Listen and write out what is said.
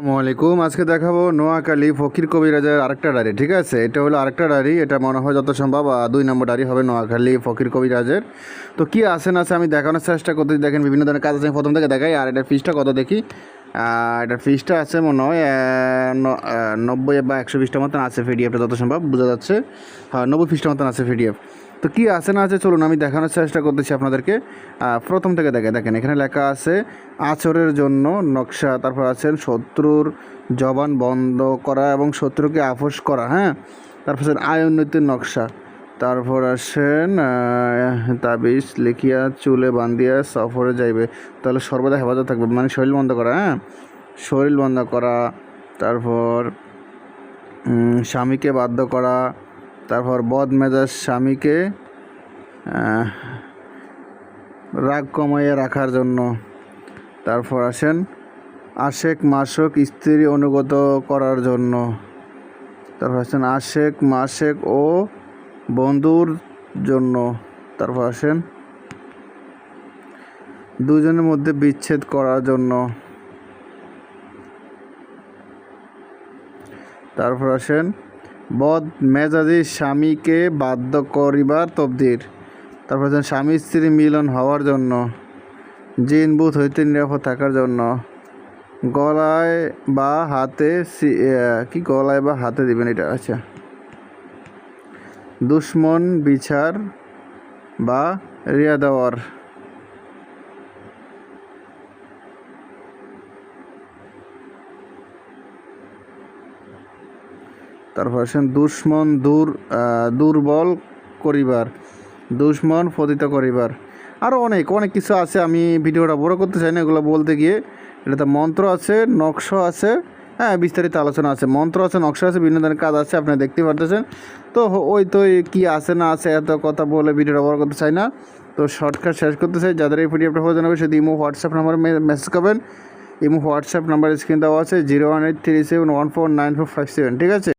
আসসালামু আলাইকুম। আজকে দেখাবো নোয়াখালী ফকির কবিরাজের আরেকটা ডায়েরি, ঠিক আছে? এটা হলো আরেকটা ডায়েরি, এটা মনে হয় যত সম্ভব দুই নম্বর ডায়েরি হবে নোয়াখালী ফকির কবিরাজের। তো কি আছে না আছে আমি দেখানোর চেষ্টা করতে দেখেন বিভিন্ন ধরনের কাজ আছে প্রথম থেকে দেখাই, আর এটা ফিসটা কত দেখি? এটার ফিসটা আছে মনে হয় নব্বই বা একশো বিশটা মতন আছে পিডিএফটা যত সম্ভব, বোঝা যাচ্ছে। হ্যাঁ নব্বই পিসটা মতন আছে পিডিএফ তো কি আছে না আছে চলুন, আমি দেখানোর চেষ্টা করতেছি আপনাদেরকে। প্রথম থেকে দেখে, দেখেন, এখানে লেখা আছে, আচরের জন্য নকশা, তারপর আছেন শত্রুর জবান বন্ধ করা এবং শত্রুকে আপোষ করা হ্যাঁ? তারপর আছেন আয় উন্নতির নকশা। তারপর আসেন তাবিজ লিখিয়া চুলে বান্ধিয়া সফরে যাইবে। তাহলে সর্বদা হেফাজত থাকবে মানে শরীর বন্ধ করা হ্যাঁ? শরীর বন্ধ করা, তারপর স্বামীকে বাধ্য করা, তারপর বদ মেজাজ স্বামীকে রাগ কমাইয়ে রাখার জন্য। তারপর আসেন, আশেক মাসক স্ত্রী অনুগত করার জন্য। তারপর আসেন, আশেক মাসেক ও বন্ধুর জন্য, তারপর আসেন। দুজনের মধ্যে বিচ্ছেদ করার জন্য। তারপর আসেন, বদ মেজাজি স্বামীকে বাধ্য করিবার তবদির। তারপর আসেন, স্বামী স্ত্রী মিলন হওয়ার জন্য জিন বুথ হইতে নিরাপদ থাকার জন্য। গলায় বা হাতে কি গলায় বা হাতে দিবেন এটা? আচ্ছা। দুশ্মন, বিচার বা রিয়া দেওয়ার তারপর আসেন, দুশ্মন দূর দুর্বল করিবার, দুশ্মন পতিত করিবার। আরও অনেক অনেক কিছু আছে, আমি ভিডিওটা বড় করতে চাই না, এগুলো বলতে গিয়ে। এটাতে মন্ত্র আছে, নকশা আছে হ্যাঁ বিস্তারিত আলোচনা আছে, মন্ত্র আছে, নকশা আছে, বিভিন্ন ধরনের কাজ আছে, আপনি দেখতে পারতেছেন। তো ওই তো কি আছে না আছে, এত কথা বলে ভিডিও ব্যবহার করতে চাই না। তো শর্টকাট শেষ করতে চাই, যাদের এই ভিডিওটা প্রয়োজন হবে সেটি ইমো, হোয়াটসঅ্যাপ নাম্বারে মেসেজ করবেন। ইমো, হোয়াটসঅ্যাপ নাম্বার স্ক্রিন দেওয়া আছে zero one eight three seven one four nine four five seven ঠিক আছে?